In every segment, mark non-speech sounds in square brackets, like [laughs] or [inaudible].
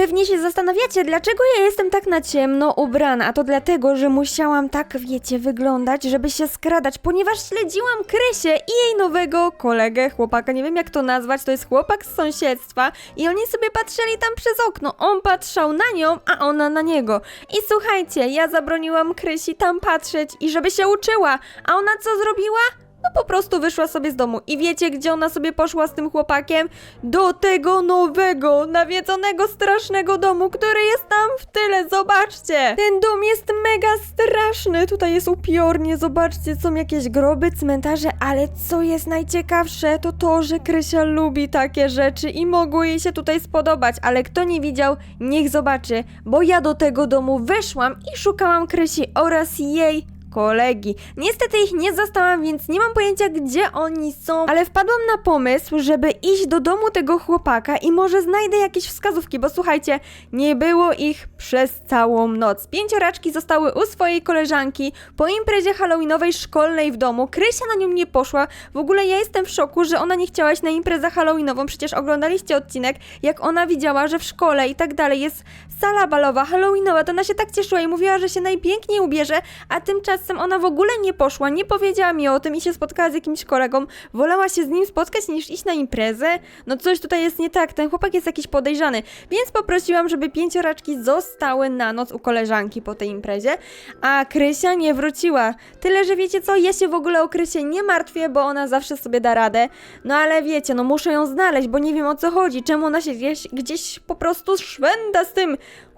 Pewnie się zastanawiacie, dlaczego ja jestem tak na ciemno ubrana, a to dlatego, że musiałam tak, wiecie, wyglądać, żeby się skradać, ponieważ śledziłam Krysię i jej nowego kolegę, chłopaka, nie wiem jak to nazwać, to jest chłopak z sąsiedztwa i oni sobie patrzyli tam przez okno, on patrzał na nią, a ona na niego. I słuchajcie, ja zabroniłam Krysi tam patrzeć i żeby się uczyła, a ona co zrobiła? No po prostu wyszła sobie z domu. I wiecie, gdzie ona sobie poszła z tym chłopakiem? Do tego nowego, nawiedzonego, strasznego domu, który jest tam w tyle. Zobaczcie! Ten dom jest mega straszny. Tutaj jest upiornie. Zobaczcie, są jakieś groby, cmentarze, ale co jest najciekawsze, to to, że Krysia lubi takie rzeczy i mogło jej się tutaj spodobać. Ale kto nie widział, niech zobaczy, bo ja do tego domu weszłam i szukałam Krysi oraz jej kolegi. Niestety ich nie zastałam, więc nie mam pojęcia, gdzie oni są, ale wpadłam na pomysł, żeby iść do domu tego chłopaka i może znajdę jakieś wskazówki, bo słuchajcie, nie było ich przez całą noc. Pięcioraczki zostały u swojej koleżanki po imprezie halloweenowej szkolnej w domu. Krysia na nią nie poszła. W ogóle ja jestem w szoku, że ona nie chciała iść na imprezę halloweenową. Przecież oglądaliście odcinek, jak ona widziała, że w szkole i tak dalej jest sala balowa, halloweenowa, to ona się tak cieszyła i mówiła, że się najpiękniej ubierze, a tymczasem ona w ogóle nie poszła, nie powiedziała mi o tym i się spotkała z jakimś kolegą. Wolała się z nim spotkać niż iść na imprezę? No coś tutaj jest nie tak, ten chłopak jest jakiś podejrzany. Więc poprosiłam, żeby pięcioraczki zostały na noc u koleżanki po tej imprezie, a Krysia nie wróciła. Tyle, że wiecie co, ja się w ogóle o Krysię nie martwię, bo ona zawsze sobie da radę. No ale wiecie, no muszę ją znaleźć, bo nie wiem o co chodzi, czemu ona się gdzieś, gdzieś po prostu szwenda z tym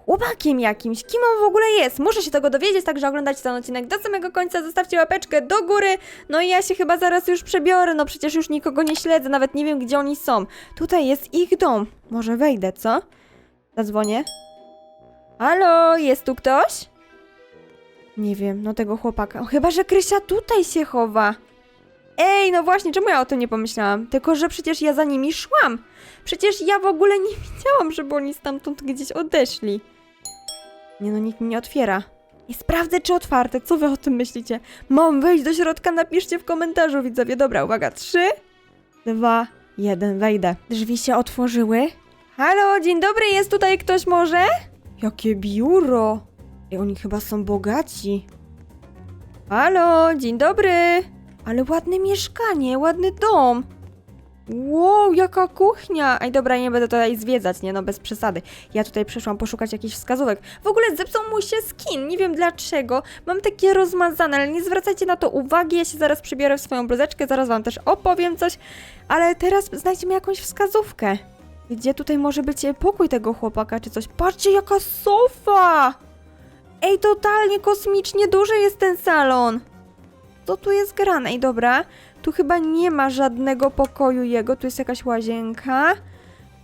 chłopakiem jakimś. Kim on w ogóle jest? Muszę się tego dowiedzieć, także oglądajcie ten odcinek do samego końca, zostawcie łapeczkę do góry. No i ja się chyba zaraz już przebiorę, no przecież już nikogo nie śledzę, nawet nie wiem gdzie oni są. Tutaj jest ich dom. Może wejdę, co? Zadzwonię. Halo, jest tu ktoś? Nie wiem, no tego chłopaka. O, chyba, że Krysia tutaj się chowa. Ej, no właśnie, czemu ja o tym nie pomyślałam? Tylko, że przecież ja za nimi szłam. Przecież ja w ogóle nie [laughs] widziałam, żeby oni stamtąd gdzieś odeszli. Nie no, nikt mi nie otwiera. I sprawdzę, czy otwarte. Co wy o tym myślicie? Mam wejść do środka? Napiszcie w komentarzu, widzowie. Dobra, uwaga. Trzy, dwa, jeden. Wejdę. Drzwi się otworzyły. Halo, dzień dobry. Jest tutaj ktoś może? Jakie biuro. I oni chyba są bogaci. Halo, dzień dobry. Ale ładne mieszkanie, ładny dom. Wow, jaka kuchnia! Ej, dobra, nie będę tutaj zwiedzać, nie no, bez przesady. Ja tutaj przyszłam poszukać jakichś wskazówek. W ogóle zepsuł mu się skin, nie wiem dlaczego. Mam takie rozmazane, ale nie zwracajcie na to uwagi, ja się zaraz przybiorę w swoją bluzeczkę, zaraz wam też opowiem coś. Ale teraz znajdziemy jakąś wskazówkę. Gdzie tutaj może być e, pokój tego chłopaka, czy coś? Patrzcie, jaka sofa! Ej, totalnie kosmicznie duży jest ten salon. Co tu jest grane? Ej, dobra. Tu chyba nie ma żadnego pokoju jego. Tu jest jakaś łazienka.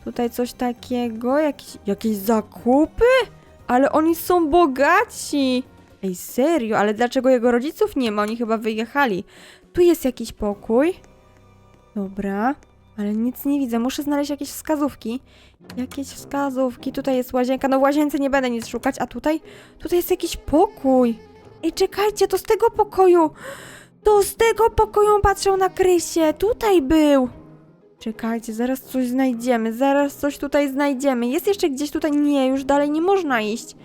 Tutaj coś takiego. Jakieś, jakieś zakupy? Ale oni są bogaci. Ej, serio? Ale dlaczego jego rodziców nie ma? Oni chyba wyjechali. Tu jest jakiś pokój. Dobra. Ale nic nie widzę. Muszę znaleźć jakieś wskazówki. Jakieś wskazówki. Tutaj jest łazienka. No w łazience nie będę nic szukać. A tutaj? Tutaj jest jakiś pokój. Ej, czekajcie, to z tego pokoju. To z tego pokoju patrzą na Krysię. Tutaj był. Czekajcie, zaraz coś znajdziemy. Zaraz coś tutaj znajdziemy. Jest jeszcze gdzieś tutaj? Nie, już dalej nie można iść.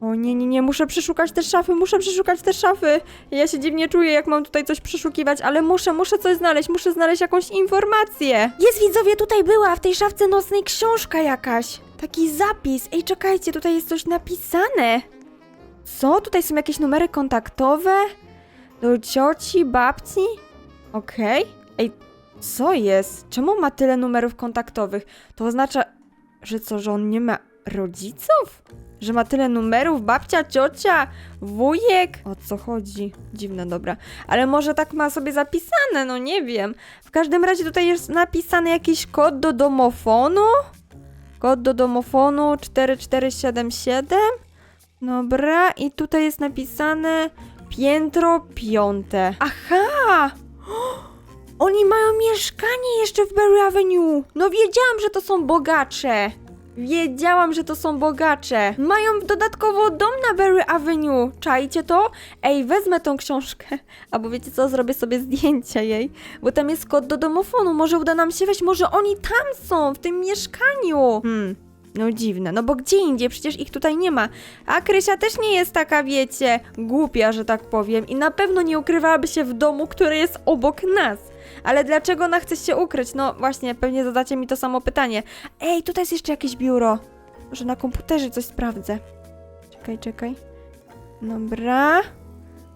O nie, nie, nie, muszę przeszukać te szafy, muszę przeszukać te szafy. Ja się dziwnie czuję, jak mam tutaj coś przeszukiwać, ale muszę, muszę coś znaleźć, muszę znaleźć jakąś informację. Jest widzowie, tutaj była w tej szafce nocnej książka jakaś. Taki zapis. Ej, czekajcie, tutaj jest coś napisane. Co? Tutaj są jakieś numery kontaktowe? Do cioci, babci? Okej. Ej, co jest? Czemu ma tyle numerów kontaktowych? To oznacza, że co, że on nie ma rodziców? Że ma tyle numerów? Babcia, ciocia, wujek? O co chodzi? Dziwne, dobra. Ale może tak ma sobie zapisane, no nie wiem. W każdym razie tutaj jest napisany jakiś kod do domofonu. Kod do domofonu 4477. Dobra, i tutaj jest napisane piętro piąte. Aha! [gasps] Oni mają mieszkanie jeszcze w Berry Avenue. No wiedziałam, że to są bogacze. Wiedziałam, że to są bogacze. Mają dodatkowo dom na Berry Avenue. Czajcie to? Ej, wezmę tą książkę. [laughs] Albo wiecie co, zrobię sobie zdjęcie jej. Bo tam jest kod do domofonu. Może uda nam się wejść. Może oni tam są, w tym mieszkaniu. Hmm. No dziwne, no bo gdzie indziej? Przecież ich tutaj nie ma. A Krysia też nie jest taka, wiecie, głupia, że tak powiem. I na pewno nie ukrywałaby się w domu, który jest obok nas. Ale dlaczego ona chce się ukryć? No właśnie, pewnie zadacie mi to samo pytanie. Ej, tutaj jest jeszcze jakieś biuro. Może na komputerze coś sprawdzę. Czekaj, czekaj. Dobra.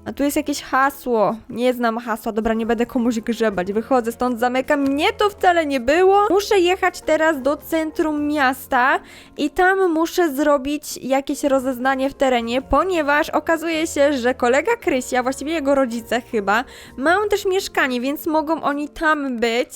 A tu jest jakieś hasło. Nie znam hasła. Dobra, nie będę komuś grzebać. Wychodzę stąd, zamykam. Mnie to wcale nie było. Muszę jechać teraz do centrum miasta i tam muszę zrobić jakieś rozeznanie w terenie, ponieważ okazuje się, że kolega Krysia, właściwie jego rodzice chyba, mają też mieszkanie, więc mogą oni tam być.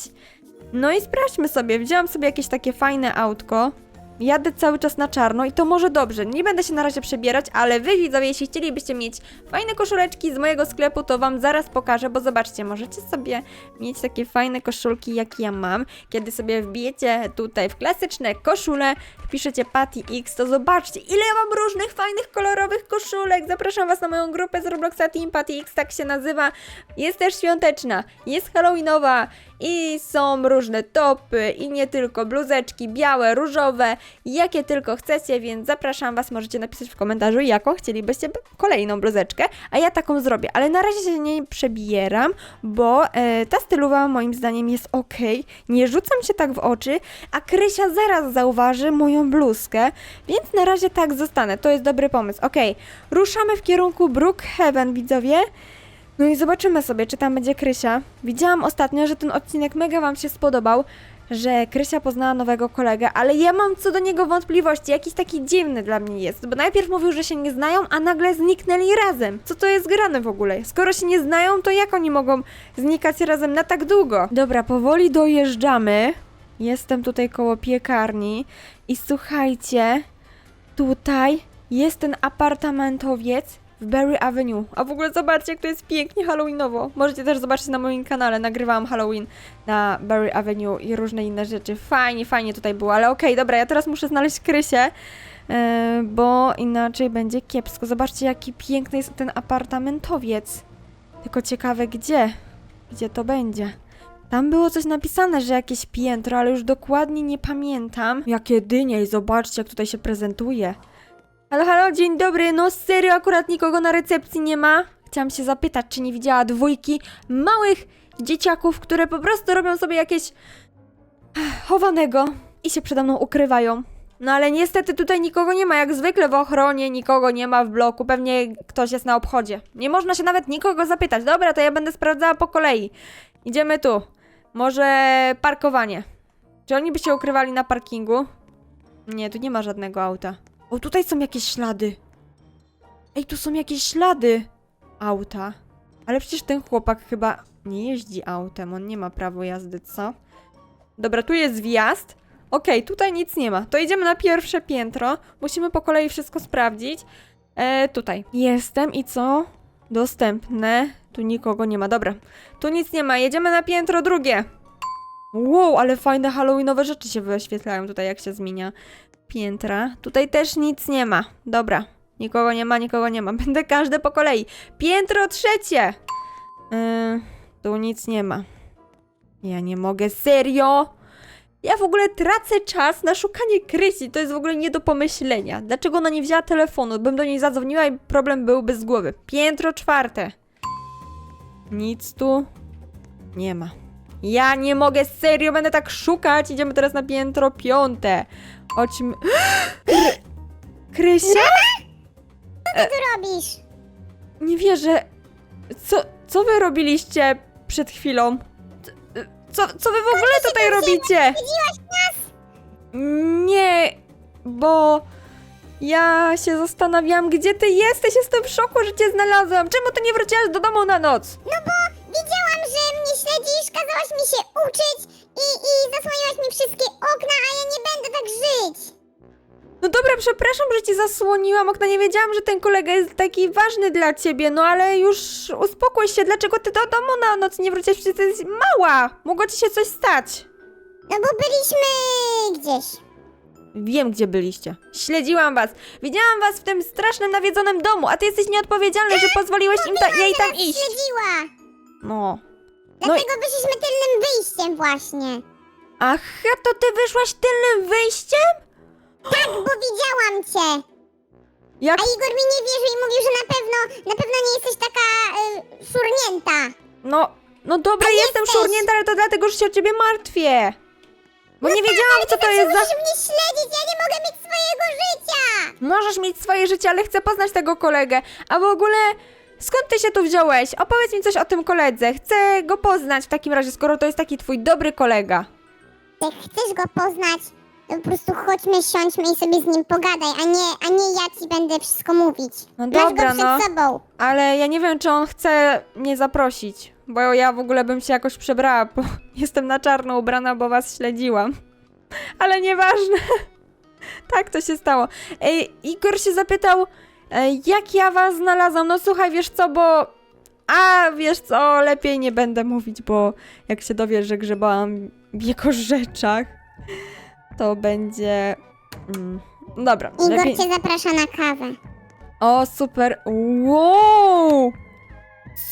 No i sprawdźmy sobie. Wzięłam sobie jakieś takie fajne autko. Jadę cały czas na czarno i to może dobrze. Nie będę się na razie przebierać, ale wy widzowie, jeśli chcielibyście mieć fajne koszuleczki z mojego sklepu, to wam zaraz pokażę, bo zobaczcie, możecie sobie mieć takie fajne koszulki, jak ja mam. Kiedy sobie wbijecie tutaj w klasyczne koszule, wpiszecie Patty X, to zobaczcie, ile ja mam różnych fajnych, kolorowych koszulek. Zapraszam was na moją grupę z Robloxa Team Patty X, tak się nazywa. Jest też świąteczna, jest halloweenowa i są różne topy i nie tylko, bluzeczki białe, różowe, jakie tylko chcecie, więc zapraszam Was, możecie napisać w komentarzu, jaką chcielibyście kolejną bluzeczkę, a ja taką zrobię, ale na razie się nie przebieram, bo e, ta stylowa moim zdaniem jest ok, nie rzucam się tak w oczy, a Krysia zaraz zauważy moją bluzkę, więc na razie tak zostanę, to jest dobry pomysł, ok, ruszamy w kierunku Brookhaven, widzowie, no i zobaczymy sobie, czy tam będzie Krysia. Widziałam ostatnio, że ten odcinek mega Wam się spodobał, że Krysia poznała nowego kolegę, ale ja mam co do niego wątpliwości. Jakiś taki dziwny dla mnie jest, bo najpierw mówił, że się nie znają, a nagle zniknęli razem. Co to jest grane w ogóle? Skoro się nie znają, to jak oni mogą znikać razem na tak długo? Dobra, powoli dojeżdżamy. Jestem tutaj koło piekarni i słuchajcie, tutaj jest ten apartamentowiec w Berry Avenue. A w ogóle zobaczcie, jak to jest pięknie halloweenowo. Możecie też zobaczyć na moim kanale. Nagrywałam Halloween na Berry Avenue i różne inne rzeczy. Fajnie, fajnie tutaj było, ale okej, dobra, ja teraz muszę znaleźć Krysię, yy, bo inaczej będzie kiepsko. Zobaczcie, jaki piękny jest ten apartamentowiec. Tylko ciekawe, gdzie? Gdzie to będzie? Tam było coś napisane, że jakieś piętro, ale już dokładnie nie pamiętam. Jakie dynie i zobaczcie, jak tutaj się prezentuje. Halo, halo, dzień dobry. No serio, akurat nikogo na recepcji nie ma. Chciałam się zapytać, czy nie widziała dwójki małych dzieciaków, które po prostu robią sobie jakieś chowanego i się przede mną ukrywają. No ale niestety tutaj nikogo nie ma, jak zwykle w ochronie nikogo nie ma w bloku, pewnie ktoś jest na obchodzie. Nie można się nawet nikogo zapytać. Dobra, to ja będę sprawdzała po kolei. Idziemy tu. Może parkowanie. Czy oni by się ukrywali na parkingu? Nie, tu nie ma żadnego auta. O, tutaj są jakieś ślady. Ej, tu są jakieś ślady auta. Ale przecież ten chłopak chyba nie jeździ autem, on nie ma prawa jazdy, co? Dobra, tu jest wjazd. Okej, tutaj nic nie ma. To idziemy na pierwsze piętro. Musimy po kolei wszystko sprawdzić. E, tutaj. Jestem i co? Dostępne. Tu nikogo nie ma. Dobra. Tu nic nie ma. Jedziemy na piętro drugie. Wow, ale fajne halloweenowe rzeczy się wyświetlają tutaj, jak się zmienia piętra. Tutaj też nic nie ma. Dobra. Nikogo nie ma, nikogo nie ma. [laughs] Będę każde po kolei. Piętro trzecie! Yy, tu nic nie ma. Ja nie mogę, serio? Ja w ogóle tracę czas na szukanie Krysi. To jest w ogóle nie do pomyślenia. Dlaczego ona nie wzięła telefonu? Bym do niej zadzwoniła i problem byłby z głowy. Piętro czwarte. Nic tu nie ma. Ja nie mogę, serio, będę tak szukać. Idziemy teraz na piętro piąte. Chodźmy. Kry... Krysia? ty robisz? Nie wierzę. Co, co wy robiliście przed chwilą? Co, co wy w ogóle tutaj robicie? Widziłaś nas? Nie, bo ja się zastanawiałam, gdzie ty jesteś. Jestem w szoku, że cię znalazłam. Czemu ty nie wróciłaś do domu na noc? No bo śledzisz, kazałaś mi się uczyć i, i zasłoniłaś mi wszystkie okna, a ja nie będę tak żyć. No dobra, przepraszam, że ci zasłoniłam okna. Nie wiedziałam, że ten kolega jest taki ważny dla ciebie. No ale już uspokój się. Dlaczego ty do domu na noc nie wróciłaś? Przecież ty jesteś mała. Mogło ci się coś stać. No bo byliśmy gdzieś. Wiem, gdzie byliście. Śledziłam was. Widziałam was w tym strasznym, nawiedzonym domu, a ty jesteś nieodpowiedzialny, że pozwoliłeś im ta, jej tam iść. śledziła. No. Dlatego wyszliśmy tylnym wyjściem właśnie. Aha, to ty wyszłaś tylnym wyjściem? Tak, bo widziałam cię. Jak? A Igor mi nie wierzył i mówił, że na pewno, na pewno nie jesteś taka y, szurnięta. No, no dobra, A jestem jesteś. szurnięta, ale to dlatego, że się o ciebie martwię. Bo nie tak, wiedziałam, co to jest za... Musisz mnie śledzić, ja nie mogę mieć swojego życia. Możesz mieć swoje życie, ale chcę poznać tego kolegę. A w ogóle, skąd ty się tu wziąłeś? Opowiedz mi coś o tym koledze. Chcę go poznać w takim razie, skoro to jest taki twój dobry kolega. Jak chcesz go poznać, to po prostu chodźmy, siądźmy i sobie z nim pogadaj, a nie, a nie ja ci będę wszystko mówić. No Masz dobra, go przed no. sobą. Ale ja nie wiem, czy on chce mnie zaprosić. Bo ja w ogóle bym się jakoś przebrała, bo [laughs] jestem na czarno ubrana, bo was śledziłam. [laughs] Ale nieważne. [laughs] tak to się stało. Ej, Igor się zapytał, jak ja was znalazłam. No słuchaj, wiesz co, bo... A, wiesz co, lepiej nie będę mówić, bo jak się dowiesz, że grzebałam w jego rzeczach, to będzie... Mm, dobra, Igor lepiej... cię zaprasza na kawę. O, super. Wow!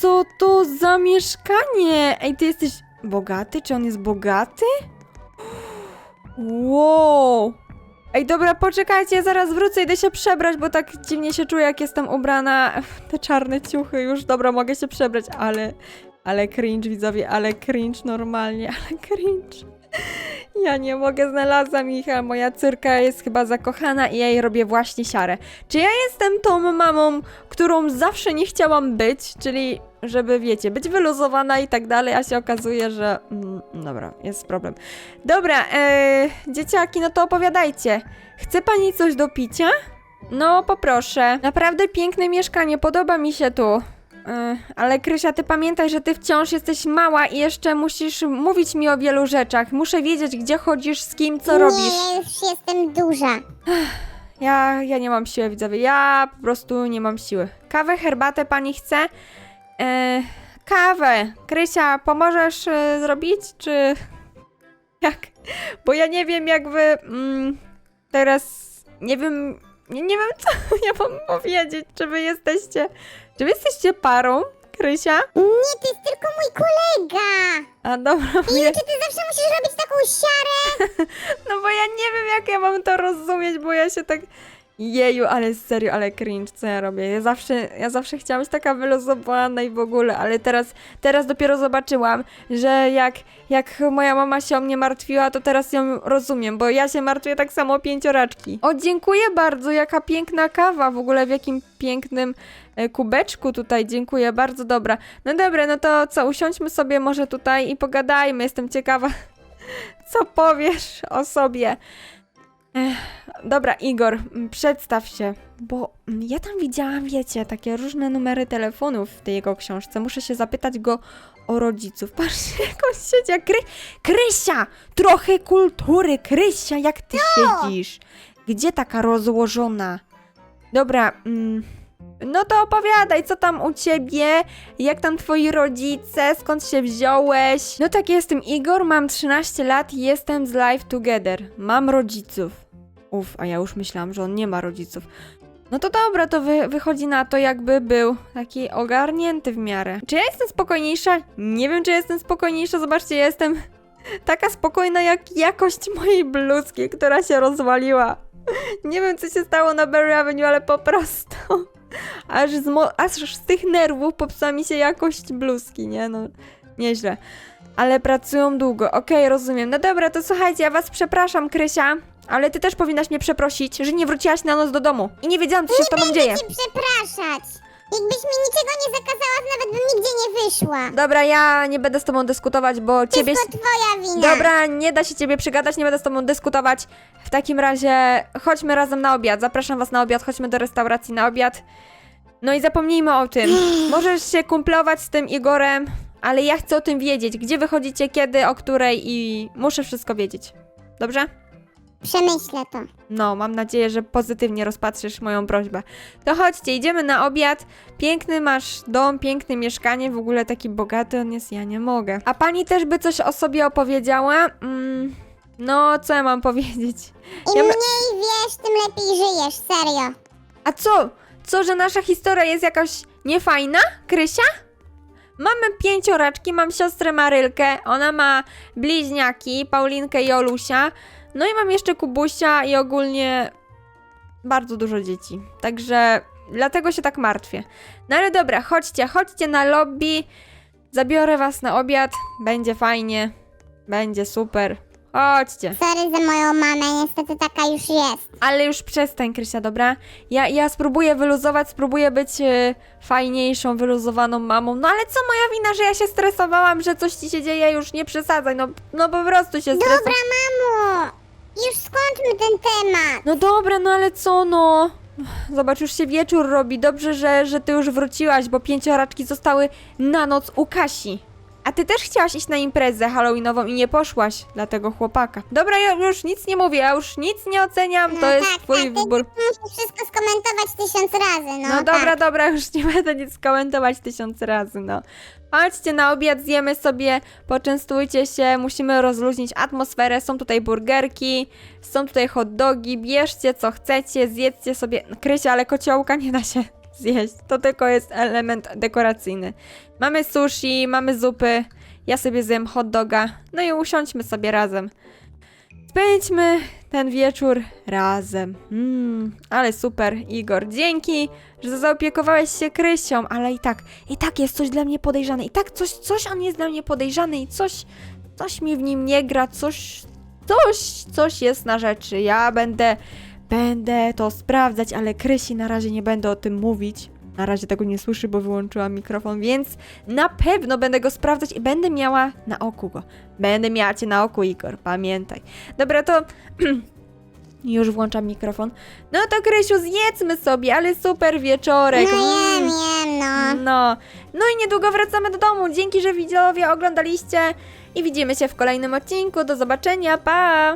Co to za mieszkanie? Ej, ty jesteś bogaty? Czy on jest bogaty? [gasps] Wow! Ej, dobra, poczekajcie, ja zaraz wrócę, idę się przebrać, bo tak dziwnie się czuję, jak jestem ubrana [laughs] te czarne ciuchy. Już, dobra, mogę się przebrać, ale... Ale cringe, widzowie, ale cringe normalnie, [laughs] ale cringe. Ja nie mogę, znalazłam ich, a moja córka jest chyba zakochana i ja jej robię właśnie siarę. Czy ja jestem tą mamą, którą zawsze nie chciałam być, czyli żeby, wiecie, być wyluzowana i tak dalej, a się okazuje, że... Mm, dobra, jest problem. Dobra, e, dzieciaki, no to opowiadajcie. Chce pani coś do picia? No, poproszę. Naprawdę piękne mieszkanie, podoba mi się tu. E, Ale Krysia, ty pamiętaj, że ty wciąż jesteś mała i jeszcze musisz mówić mi o wielu rzeczach. Muszę wiedzieć, gdzie chodzisz, z kim, co nie, robisz. ja już jestem duża. Ja, ja nie mam siły, widzowie. Ja po prostu nie mam siły. Kawę, herbatę pani chce? E, kawę. Krysia, pomożesz e, zrobić, czy [laughs] jak? Bo ja nie wiem, jak wy mm, teraz nie wiem, nie, nie wiem, [laughs] co ja mam powiedzieć. Czy wy jesteście, czy wy jesteście parą, Krysia? Nie, to jest tylko mój kolega. A dobra, mówię, czy ty zawsze musisz robić taką siarę? [laughs] no bo ja nie wiem, jak ja mam to rozumieć, bo ja się tak... Jeju, ale serio, ale cringe, co ja robię? Ja zawsze, ja zawsze chciałam być taka wyluzowana i w ogóle, ale teraz, teraz dopiero zobaczyłam, że jak, jak moja mama się o mnie martwiła, to teraz ją rozumiem, bo ja się martwię tak samo o pięcioraczki. O, dziękuję bardzo, jaka piękna kawa, w ogóle w jakim pięknym e, kubeczku tutaj, dziękuję, bardzo dobra. No dobra, no to co, usiądźmy sobie może tutaj i pogadajmy, jestem ciekawa, [laughs] co powiesz o sobie. Ech, dobra, Igor, przedstaw się, bo ja tam widziałam, wiecie, takie różne numery telefonów w tej jego książce. Muszę się zapytać go o rodziców. [laughs] Patrzcie, jak on siedzi, Kry... Krysia! Trochę kultury, Krysia, jak ty siedzisz? Gdzie taka rozłożona? Dobra, mm, no to opowiadaj, co tam u ciebie, jak tam twoi rodzice, skąd się wziąłeś? No tak, jestem Igor, mam 13 lat i jestem z Life Together. Mam rodziców. A ja już myślałam, że on nie ma rodziców. No to dobra, to wy, wychodzi na to, jakby był taki ogarnięty w miarę. Czy ja jestem spokojniejsza? Nie wiem, czy jestem spokojniejsza. Zobaczcie, ja jestem [laughs] taka spokojna jak jakość mojej bluzki, która się rozwaliła. [laughs] Nie wiem, co się stało na Berry Avenue, ale po prostu. [laughs] Aż z, aż z tych nerwów popsuła mi się jakość bluzki, nie? No, nieźle. Ale pracują długo, okej, rozumiem. No dobra, to słuchajcie, ja was przepraszam, Krysia, ale ty też powinnaś mnie przeprosić, że nie wróciłaś na noc do domu i nie wiedziałam, co się z tobą dzieje. Cię przepraszać. Jakbyś mi niczego nie zakazała, to nawet bym nigdzie nie wyszła. Dobra, ja nie będę z tobą dyskutować, bo ciebie... To twoja wina. Dobra, nie da się ciebie przygadać, nie będę z tobą dyskutować. W takim razie chodźmy razem na obiad. Zapraszam was na obiad, chodźmy do restauracji na obiad. No i zapomnijmy o tym. [sighs] Możesz się kumplować z tym Igorem, ale ja chcę o tym wiedzieć. Gdzie wychodzicie, kiedy, o której i muszę wszystko wiedzieć. Dobrze? Przemyślę to. No, mam nadzieję, że pozytywnie rozpatrzysz moją prośbę. To chodźcie, idziemy na obiad. Piękny masz dom, piękne mieszkanie, w ogóle taki bogaty on jest, ja nie mogę. A pani też by coś o sobie opowiedziała? Mm, no, co ja mam [laughs] powiedzieć? Im Ja my- mniej wiesz, tym lepiej żyjesz, serio. A co? Co, że nasza historia jest jakaś niefajna, Krysia? Mamy pięcioraczki, mam siostrę Marylkę, ona ma bliźniaki, Paulinkę i Olusia. No i mam jeszcze Kubusia i ogólnie bardzo dużo dzieci. Także dlatego się tak martwię. No ale dobra, chodźcie, chodźcie na lobby. Zabiorę was na obiad. Będzie fajnie. Będzie super. Chodźcie. Sorry za moją mamę, niestety taka już jest. Ale już przestań, Krysia, dobra? Ja, ja spróbuję wyluzować, spróbuję być e, fajniejszą, wyluzowaną mamą. No ale co moja wina, że ja się stresowałam, że coś ci się dzieje, już nie przesadzaj, no, no po prostu się stresowałam. Dobra, mamo! Już skończmy ten temat. No dobra, no ale co no? Zobacz, już się wieczór robi. Dobrze, że, że ty już wróciłaś, bo pięcioraczki zostały na noc u Kasi. A ty też chciałaś iść na imprezę halloweenową i nie poszłaś dla tego chłopaka. Dobra, ja już nic nie mówię, ja już nic nie oceniam, to No jest tak, twój tak, ty wybór. Musisz wszystko skomentować tysiąc razy, no, No dobra, tak. dobra, już nie będę nic komentować tysiąc razy, no. Chodźcie na obiad, zjemy sobie, poczęstujcie się, musimy rozluźnić atmosferę, są tutaj burgerki, są tutaj hot dogi, bierzcie co chcecie, zjedzcie sobie, Krysia, ale kociołka nie da się zjeść, to tylko jest element dekoracyjny. Mamy sushi, mamy zupy, ja sobie zjem hot doga, no i usiądźmy sobie razem. Spędźmy ten wieczór razem. Mm, ale super, Igor. Dzięki, że zaopiekowałeś się Krysią, ale i tak, i tak jest coś dla mnie podejrzane. I tak coś, coś on jest dla mnie podejrzany i coś, coś mi w nim nie gra, coś, coś, coś jest na rzeczy. Ja będę, będę to sprawdzać, ale Krysi na razie nie będę o tym mówić. Na razie tego nie słyszy, bo wyłączyłam mikrofon, więc na pewno będę go sprawdzać i będę miała na oku go. Będę miała cię na oku, Igor, pamiętaj. Dobra, to [clears throat] już włączam mikrofon. No to Krysiu, zjedzmy sobie, ale super wieczorek. No jem, Mm. jem, no. No. No i niedługo wracamy do domu. Dzięki, że widzowie oglądaliście i widzimy się w kolejnym odcinku. Do zobaczenia, pa!